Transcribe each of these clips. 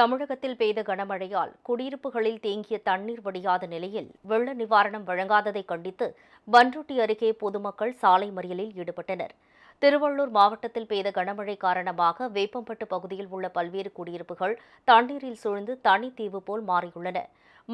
தமிழகத்தில் பெய்த கனமழையால் குடியிருப்புகளில் தேங்கிய தண்ணீர் வடியாத நிலையில் வெள்ள நிவாரணம் வழங்காததை கண்டித்து பன்ருட்டி அருகே பொதுமக்கள் சாலை மறியலில் ஈடுபட்டனர். திருவள்ளூர் மாவட்டத்தில் பெய்த கனமழை காரணமாக வேப்பம்பட்டு பகுதியில் உள்ள பல்வேறு குடியிருப்புகள் தண்ணீரில் சூழ்ந்து தனித்தீவு போல் மாறியுள்ளன.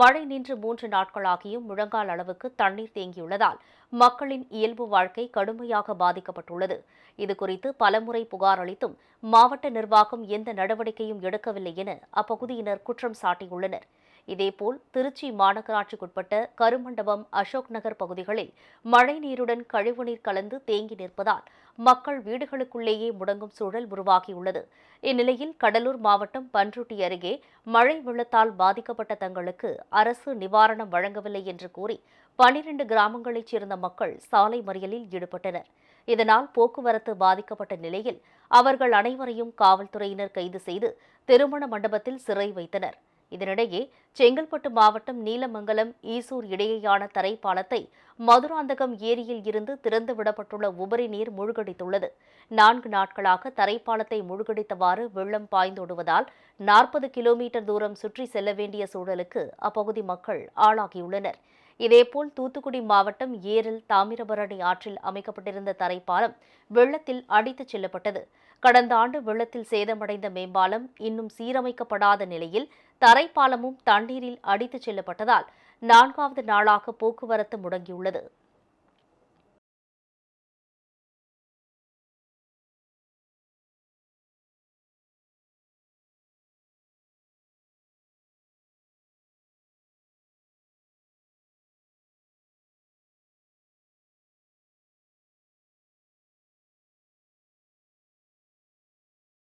மழை நின்று மூன்று நாட்களாகியும் முழங்கால் அளவுக்கு தண்ணீர் தேங்கியுள்ளதால் மக்களின் இயல்பு வாழ்க்கை கடுமையாக பாதிக்கப்பட்டுள்ளது. இதுகுறித்து பலமுறை புகார் அளித்தும் மாவட்ட நிர்வாகம் எந்த நடவடிக்கையும் எடுக்கவில்லை என அப்பகுதியினர் குற்றம் சாட்டியுள்ளனர். இதேபோல் திருச்சி மாநகராட்சிக்குட்பட்ட கருமண்டபம் அசோக் நகர் பகுதிகளில் மழைநீருடன் கழிவுநீர் கலந்து தேங்கி நிற்பதால் மக்கள் வீடுகளுக்குள்ளேயே முடங்கும் சூழல் உருவாகியுள்ளது. இந்நிலையில் கடலூர் மாவட்டம் பன்ருட்டி அருகே மழை வெள்ளத்தால் பாதிக்கப்பட்ட தங்களுக்கு அரசு நிவாரணம் வழங்கவில்லை என்று கூறி பனிரெண்டு கிராமங்களைச் சேர்ந்த மக்கள் சாலை மறியலில் ஈடுபட்டனர். இதனால் போக்குவரத்து பாதிக்கப்பட்ட நிலையில் அவர்கள் அனைவரையும் காவல்துறையினர் கைது செய்து திருமண மண்டபத்தில் சிறை வைத்தனர். இதனிடையே செங்கல்பட்டு மாவட்டம் நீலமங்கலம் ஈசூர் இடையேயான தரைப்பாலத்தை மதுராந்தகம் ஏரியில் இருந்து திறந்து விடப்பட்டுள்ள உபரி நீர் மூழ்கடித்துள்ளது. நான்கு நாட்களாக தரைப்பாலத்தை மூழ்கடித்தவாறு வெள்ளம் பாய்ந்தோடுவதால் நாற்பது கிலோமீட்டர் தூரம் சுற்றி செல்ல வேண்டிய சூழலுக்கு அப்பகுதி மக்கள் ஆளாகியுள்ளனர். இதேபோல் தூத்துக்குடி மாவட்டம் ஏரில் தாமிரபரணி ஆற்றில் அமைக்கப்பட்டிருந்த தரைப்பாலம் வெள்ளத்தில் அடித்துச் செல்லப்பட்டது. கடந்த ஆண்டு வெள்ளத்தில் சேதமடைந்த மேம்பாலம் இன்னும் சீரமைக்கப்படாத நிலையில் தரைப்பாலமும் தண்ணீரில் அடித்துச் செல்லப்பட்டதால் நான்காவது நாளாக போக்குவரத்து முடங்கியுள்ளது.